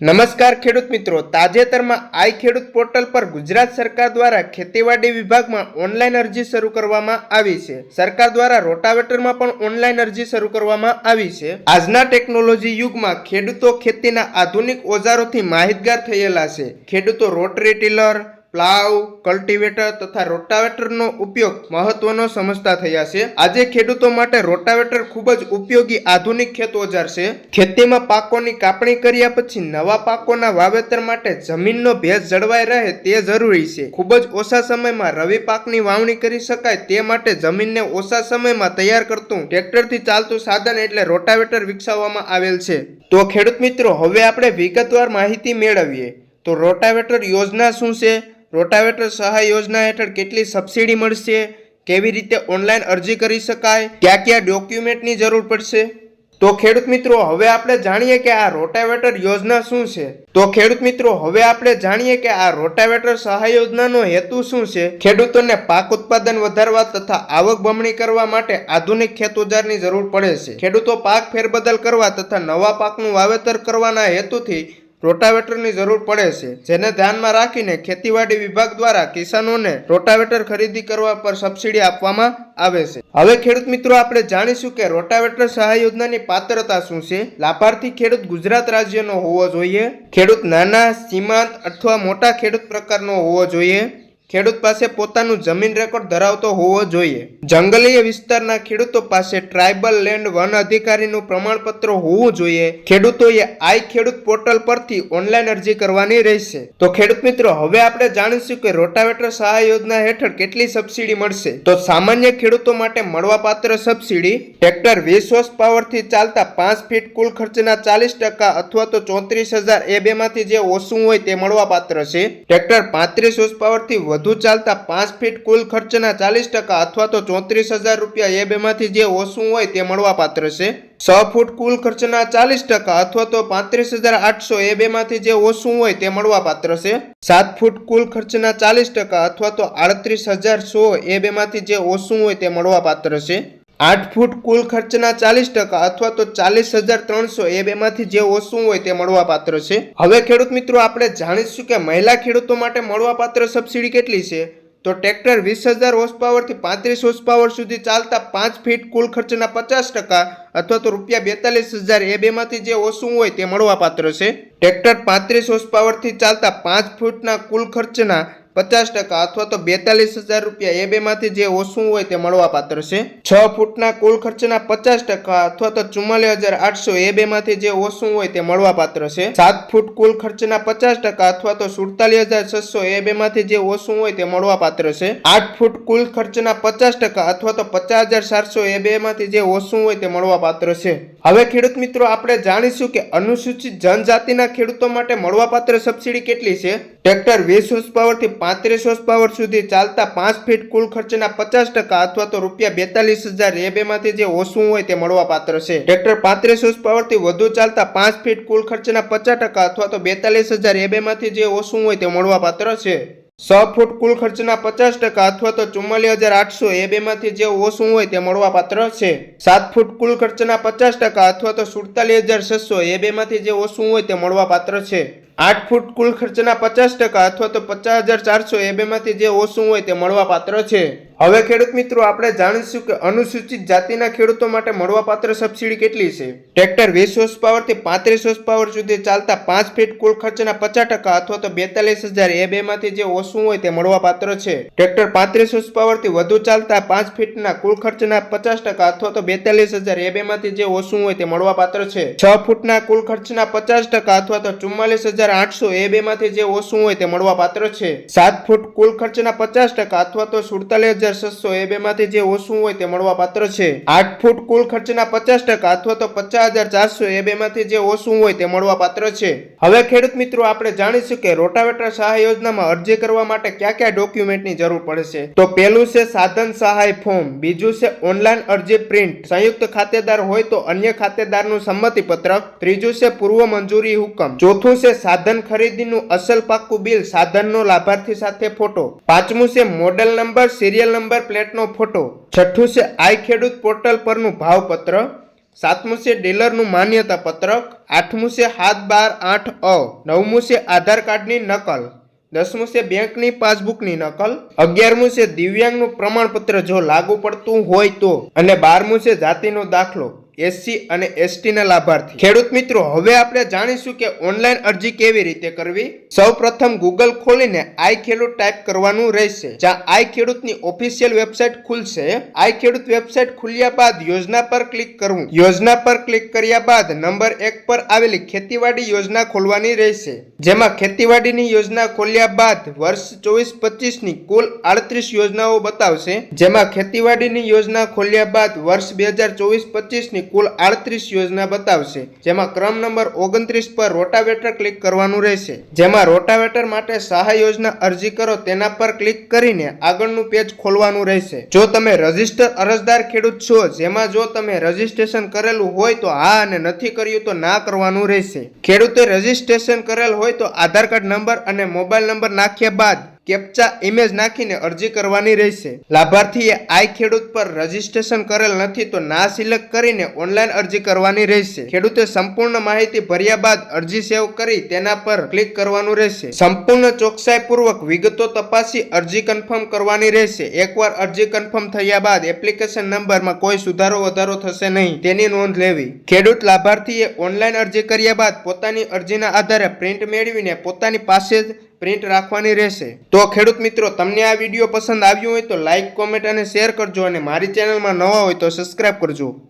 નમસ્કાર ખેડૂત મિત્રો. તાજેતરમાં આઈ ખેડૂત પોર્ટલ પર ગુજરાત સરકાર દ્વારા ખેતીવાડી વિભાગમાં ઓનલાઈન અરજી શરૂ કરવામાં આવી છે. સરકાર દ્વારા રોટાવેટરમાં પણ ઓનલાઈન અરજી શરૂ કરવામાં આવી છે. આજના ટેકનોલોજી યુગમાં ખેડૂતો ખેતીના આધુનિક ઓજારોથી માહિતગાર થયેલા છે. ખેડૂતો રોટરી ટીલર પ્લાવ, કલ્ટિવેટર તથા રોટાવેટરનો ઉપયોગ મહત્વનો સમજતા થયા છે. આજે ખેડૂતો માટે રોટાવેટર ખૂબ જ ઉપયોગી આધુનિક ખેત ઓજાર છે. ખેતીમાં પાકોની કાપણી કર્યા પછી નવા પાકોના વાવેતર માટે જમીનનો ભેજ જળવાઈ રહે તે જરૂરી છે. ખૂબ જ ઓછા સમયમાં રવિ પાકની વાવણી કરી શકાય તે માટે જમીનને ઓછા સમયમાં તૈયાર કરતું ટ્રેક્ટરથી ચાલતું સાધન એટલે રોટાવેટર વિકસાવવામાં આવેલ છે. તો ખેડૂત મિત્રો, હવે આપણે વિગતવાર માહિતી મેળવીએ. તો રોટાવેટર યોજના શું છે? રોટાવેટર સહાય યોજના હેઠળ કેટલી સબસિડી મળશે? કેવી રીતે ઓનલાઈન અરજી કરી શકાય? કયા કયા ડોક્યુમેન્ટની જરૂર પડશે? તો ખેડૂત મિત્રો, હવે આપણે જાણીએ કે આ રોટાવેટર યોજના શું છે? તો ખેડૂત મિત્રો, હવે આપણે જાણીએ કે આ રોટાવેટર સહાય યોજનાનો હેતુ શું છે? ખેડૂતોને પાક ઉત્પાદન વધારવા તથા આવક બમણી કરવા માટે આધુનિક ખેત ઓજારની જરૂર પડે છે. ખેડૂતો પાક ફેરબદલ કરવા તથા નવા પાકનું વાવેતર કરવાના હેતુથી રોટાવેટરની જરૂર પડે છે, જેને ધ્યાનમાં રાખીને ખેતીવાડી વિભાગ દ્વારા કિસાનોને રોટાવેટર ખરીદી કરવા પર સબસિડી આપવામાં આવે છે. હવે ખેડૂત મિત્રો, આપણે જાણીશું કે રોટાવેટર સહાય યોજનાની પાત્રતા શું છે? લાભાર્થી ખેડૂત ગુજરાત રાજ્યનો હોવો જોઈએ? ખેડૂત નાના, સીમાંત અથવા મોટા ખેડૂત પ્રકારનો હોવો જોઈએ? ખેડૂત પાસે પોતાનું જમીન રેકોર્ડ ધરાવતો હોવો જોઈએ. જંગલીય વિસ્તારના ખેડૂતો પાસે ટ્રાઇબલ લેન્ડ વન અધિકારીનું પ્રમાણપત્ર હોવું જોઈએ. ખેડૂતોએ આઈ ખેડૂત પોર્ટલ પરથી ઓનલાઈન અરજી કરવાની રહેશે. તો ખેડૂત મિત્રો, હવે આપણે જાણીશું કે રોટાવેટર સહાય યોજના હેઠળ કેટલી સબસિડી મળશે. તો સામાન્ય ખેડૂતો માટે મળવાપાત્ર સબસિડી ટ્રેક્ટર વીસ હોર્સ પાવરથી ચાલતા પાંચ ફીટ કુલ ખર્ચના ચાલીસ ટકા અથવા તો ચોત્રીસ હજાર એ બેમાંથી જે ઓછું હોય તે મળવાપાત્ર છે. ટ્રેક્ટર પાંત્રીસ હોર્સ પાવરથી વધુ ચાલતા પાંચ ફીટ કુલ ખર્ચના ચાલીસ ટકા અથવા તો ચોત્રીસ હજાર રૂપિયા એ બેમાંથી જે ઓછું હોય તે મળવાપાત્ર છે. છ ફૂટ કુલ ખર્ચના ચાલીસ ટકા અથવા તો પાંત્રીસ હજાર આઠસો એ બેમાંથી જે ઓછું હોય તે મળવાપાત્ર છે. સાત ફૂટ કુલ ખર્ચના ચાલીસ ટકા અથવા તો આડત્રીસ હજાર સો એ બેમાંથી જે ઓછું હોય તે મળવાપાત્ર છે. આઠ ફૂટ કુલ ખર્ચના ચાલીસ ટકા અથવા તો ચાલીસ હજાર ત્રણસો એ બેમાંથી જે ઓછું હોય તે મળવાપાત્ર છે. હવે ખેડૂત મિત્રો, આપણે જાણીશું કે મહિલા ખેડૂતો માટે મળવાપાત્ર સબસિડી કેટલી છે? તો ટ્રેક્ટર વીસ હજાર હોર્સ પાવરથી પાંત્રીસ હોર્સ પાવર સુધી ચાલતા પાંચ ફીટ કુલ ખર્ચના પચાસ ટકા અથવા તો રૂપિયા બેતાલીસ હજાર એ બેમાંથી જે ઓછું હોય તે મળવાપાત્ર છે. ટ્રેક્ટર પાંત્રીસ હોર્સ પાવરથી ચાલતા પાંચ ફૂટના કુલ ખર્ચના પચાસ ટકા અથવા તો બેતાલીસ હજાર રૂપિયા એ બેમાંથી જે ઓછું હોય તે મળવાપાત્ર છે. છ ફૂટના કુલ ખર્ચના પચાસ ટકા અથવા તો ચુમ્માલીસ હજાર આઠસો એ બેમાંથી જે ઓછું હોય તે મળવાપાત્ર છે. સાત ફૂટ કુલ ખર્ચના પચાસ ટકા અથવા તો સુડતાલીસ હજાર છસો એ બેમાંથી જે ઓછું હોય તે મળવાપાત્ર છે. આઠ ફૂટ કુલ ખર્ચના પચાસ ટકા અથવા તો પચાસ હજાર સાતસો એ બેમાંથી જે ઓછું હોય તે મળવાપાત્ર છે. હવે ખેડૂત મિત્રો, આપણે જાણીશું કે અનુસૂચિત જનજાતિના ખેડૂતો માટે મળવાપાત્ર સબસિડી કેટલી છે? ટ્રેક્ટર વીસ હોર્સ પાવરથી પાંત્રીસ હોર્સ પાવર સુધી ચાલતા પાંચ ફીટ કુલ ખર્ચના પચાસ ટકા અથવા તો રૂપિયા બેતાલીસ હજાર એ બેમાંથી જે ઓછું હોય તે મળવાપાત્ર છે. ટ્રેક્ટર પાંત્રીસ હોર્સ પાવરથી વધુ ચાલતા પાંચ ફીટ કુલ ખર્ચના પચાસ ટકા અથવા તો બેતાલીસ હજાર એ બેમાંથી જે ઓછું હોય તે મળવાપાત્ર છે. સો ફૂટ કુલ ખર્ચના પચાસ ટકા અથવા તો ચુમ્માલીસ હજાર આઠસો એ બેમાંથી જે ઓછું હોય તે મળવાપાત્ર છે. સાત ફૂટ કુલ ખર્ચના પચાસ ટકા અથવા તો સુડતાલીસ હજાર છસો એ બેમાંથી જે ઓછું હોય તે મળવાપાત્ર છે. આઠ ફૂટ કુલ ખર્ચના પચાસ ટકા અથવા તો પચાસ હજાર ચારસો એ બેમાંથી જે ઓછું હોય તે મળવાપાત્ર છે. હવે ખેડૂત મિત્રો, આપણે જાણીશું કે અનુસૂચિત જાતિના ખેડૂતો માટે મળવાપાત્ર સબસિડી કેટલી છે? ટ્રેક્ટર વીસ હોર્સ પાવરથી પાંત્રીસ હોર્સ પાવર સુધી ચાલતા પાંચ ફીટ કુલ ખર્ચના પચાસ ટકા અથવા તો બેતાલીસ હજાર એ બેમાંથી જે ઓછું હોય તે મળવાપાત્ર છે. ટ્રેક્ટર પાંત્રીસ હોર્સ પાવરથી વધુ ચાલતા પાંચ ફીટના કુલ ખર્ચના પચાસ ટકા અથવા તો બેતાલીસ હજાર એ બેમાંથી જે ઓછું હોય તે મળવાપાત્ર છે. છ ફૂટના કુલ ખર્ચના પચાસ ટકા અથવા તો ચુમ્માલીસ હજાર આઠસો એ બેમાંથી જે ઓછું હોય તે મળવાપાત્ર છે. સાત ફૂટ કુલ ખર્ચના પચાસ ટકા અથવા તો સુડતાલીસ હજાર છસો એ બેમાંથી જે ઓછું હોય તે મળવાપાત્ર છે. આઠ ફૂટ કુલ ખર્ચના પચાસ ટકા અથવા તો પચાસ હજાર જે ઓછું હોય તે મળવાપાત્ર છે. હવે ખેડૂત મિત્રો, આપણે જાણીશું કે રોટાવેટર સહાય યોજનામાં અરજી કરવા માટે ક્યાં ક્યાં ડોક્યુમેન્ટની જરૂર પડે છે. તો પહેલું છે સાધન સહાય ફોર્મ, બીજું છે ઓનલાઈન અરજી પ્રિન્ટ. સંયુક્ત ખાતેદાર હોય તો અન્ય ખાતેદારનું સંમતિ પત્રક ત્રીજું છે પૂર્વ મંજૂરી હુકમ, ચોથું છે સાધન ખરીદીનું અસલ પાક્કું બિલ, સાધનનો લાભાર્થી સાથે ફોટો, પાંચમું છે મોડેલ નંબર, સિરિયલ નંબર પ્લેટનો ફોટો. છઠ્ઠું છે, આઈ ખેડૂત પોર્ટલ પરનું ભાવપત્ર. સાતમું છે, ડીલરનું માન્યતા પત્રક આઠમું છે સાત બાર આઠ અ. નવમું છે, આધાર કાર્ડની નકલ. દસમું છે, બેંકની પાસબુકની નકલ. અગિયારમું છે, દિવ્યાંગનું પ્રમાણપત્ર જો લાગુ પડતું હોય તો. અને બારમું છે, જાતિનો દાખલો. એસસી અને એસટીના લાભાર્થી. ખેડૂત મિત્રો, હવે આપણે જાણીશું કે ઓનલાઈન અરજી કેવી રીતે કરવી? સૌ પ્રથમ ગૂગલ ખોલીને આઈ ખેડૂત ટાઈપ કરવાનું રહેશે. જ્યાં આઈ ખેડૂતની ઓફિશિયલ વેબસાઇટ ખુલશે. આઈ ખેડૂત વેબસાઇટ ખુલ્યા બાદ યોજના પર ક્લિક કરવું. યોજના પર ક્લિક કર્યા બાદ નંબર એક પર આવેલી ખેતીવાડી યોજના ખોલવાની રહેશે. જેમાં ખેતીવાડીની યોજના ખોલ્યા બાદ વર્ષ ચોવીસ પચીસની કુલ આડત્રીસ યોજનાઓ બતાવશે. જેમાં ખેતીવાડીની યોજના ખોલ્યા બાદ વર્ષ બે હજાર ચોવીસ પચીસની કુલ આડત્રીસ યોજના બતાવશે, જેમાં ક્રમ નંબર ઓગણત્રીસ પર રોટાવેટર ક્લિક કરવાનું રહેશે. જેમાં રોટાવેટર માટે સહાય યોજના અરજી કરો તેના પર ક્લિક કરીને આગળનું પેજ ખોલવાનું રહેશે. જો તમે રજિસ્ટર અરજદાર ખેડૂત છો, જેમાં જો તમે રજીસ્ટ્રેશન કરેલું હોય તો હા અને નથી કર્યું તો ના કરવાનું રહેશે. ખેડૂતે રજીસ્ટ્રેશન કરેલ હોય તો આધાર કાર્ડ નંબર અને મોબાઈલ નંબર નાખ્યા બાદ કેપ્ચા ઇમેજ નાખીને અરજી કરવાની રહેશે. લાભાર્થીએ આઈ ખેડૂત પર રજીસ્ટ્રેશન કરેલ નથી તો ના સિલેક્ટ કરીને ઓનલાઈન અરજી કરવાની રહેશે. ખેડૂતે સંપૂર્ણ માહિતી ભર્યા બાદ અરજી સેવ કરી તેના પર ક્લિક કરવાનું રહેશે. સંપૂર્ણ ચોકસાઈપૂર્વક વિગતો તપાસી અરજી કન્ફર્મ કરવાની રહેશે. એકવાર અરજી કન્ફર્મ થયા બાદ એપ્લિકેશન નંબરમાં કોઈ સુધારો વધારો થશે નહીં, તેની નોંધ લેવી. ખેડૂત લાભાર્થીએ ઓનલાઈન અરજી કર્યા બાદ પોતાની અરજીના આધારે પ્રિન્ટ મેળવીને પોતાની પાસે પ્રિન્ટ રાખવાની રહેશે. તો ખેડૂત મિત્રો, તમને આ વીડિયો પસંદ આવ્યો હોય તો લાઇક કોમેન્ટ અને શેર કરજો અને મારી ચેનલમાં નવા હોય તો સબસ્ક્રાઇબ કરજો.